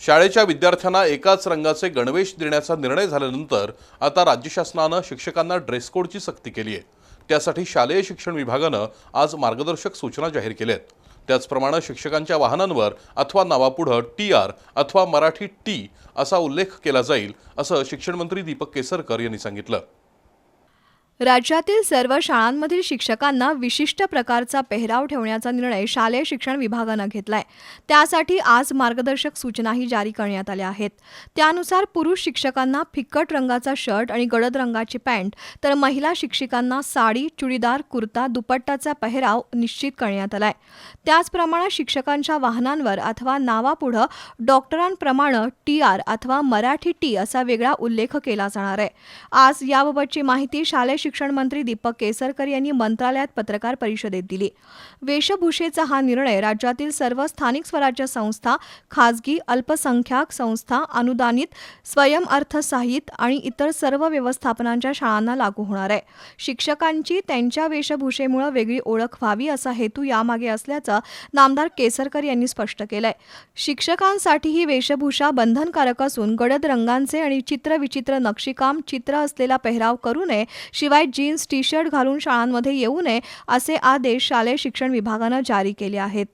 शाळेच्या विद्यार्थ्यांना एकाच रंगाचे गणवेश देण्याचा निर्णय झाल्यानंतर आता राज्य शासनानं शिक्षकांना ड्रेस कोडची सक्ती केली आहे. त्यासाठी शालेय शिक्षण विभागानं आज मार्गदर्शक सूचना जाहीर केल्या आहेत त्याचप्रमाणे शिक्षकांच्या वाहनांवर अथवा नावापुढं टी आर अथवा मराठी टी असा उल्लेख केला जाईल असं शिक्षणमंत्री दीपक केसरकर यांनी सांगितलं. राज्यातील सर्व शाळांमधील शिक्षकांना विशिष्ट प्रकारचा पेहराव ठेवण्याचा निर्णय शालेय शिक्षण विभागानं घेतलाय. त्यासाठी आज मार्गदर्शक सूचनाही जारी करण्यात आल्या आहेत. त्यानुसार पुरुष शिक्षकांना फिक्कट रंगाचा शर्ट आणि गडद रंगाची पॅन्ट तर महिला शिक्षिकांना साडी चुडीदार कुर्ता दुपट्टाचा पेहराव निश्चित करण्यात आलाय. त्याचप्रमाणे शिक्षकांच्या वाहनांवर अथवा नावापुढं डॉक्टरांप्रमाणे टी आर अथवा मराठी टी असा वेगळा उल्लेख केला जाणार आहे. आज याबाबतची माहिती शालेय शिक्षण मंत्री दीपक केसरकर यांनी मंत्रालयात पत्रकार परिषदेत दिली. वेशभूषेचा हा निर्णय राज्यातील सर्व स्थानिक स्वराज्य संस्था खासगी अल्पसंख्याक संस्था अनुदानित स्वयंअर्थसाहित आणि इतर सर्व व्यवस्थापनांच्या शाळांना लागू होणार आहे. शिक्षकांची त्यांच्या वेशभूषेमुळे वेगळी ओळख व्हावी असा हेतू यामागे असल्याचं नामदार केसरकर यांनी स्पष्ट केलंय. शिक्षकांसाठी ही वेशभूषा बंधनकारक असून गडद रंगांचे आणि चित्रविचित्र नक्षीकाम चित्र असलेला पेहराव करू नये शिवाय जीन्स टी शर्ट घालून शाळांमध्ये येऊ नये असे आदेश शालेय शिक्षण विभागानं जारी केले आहेत.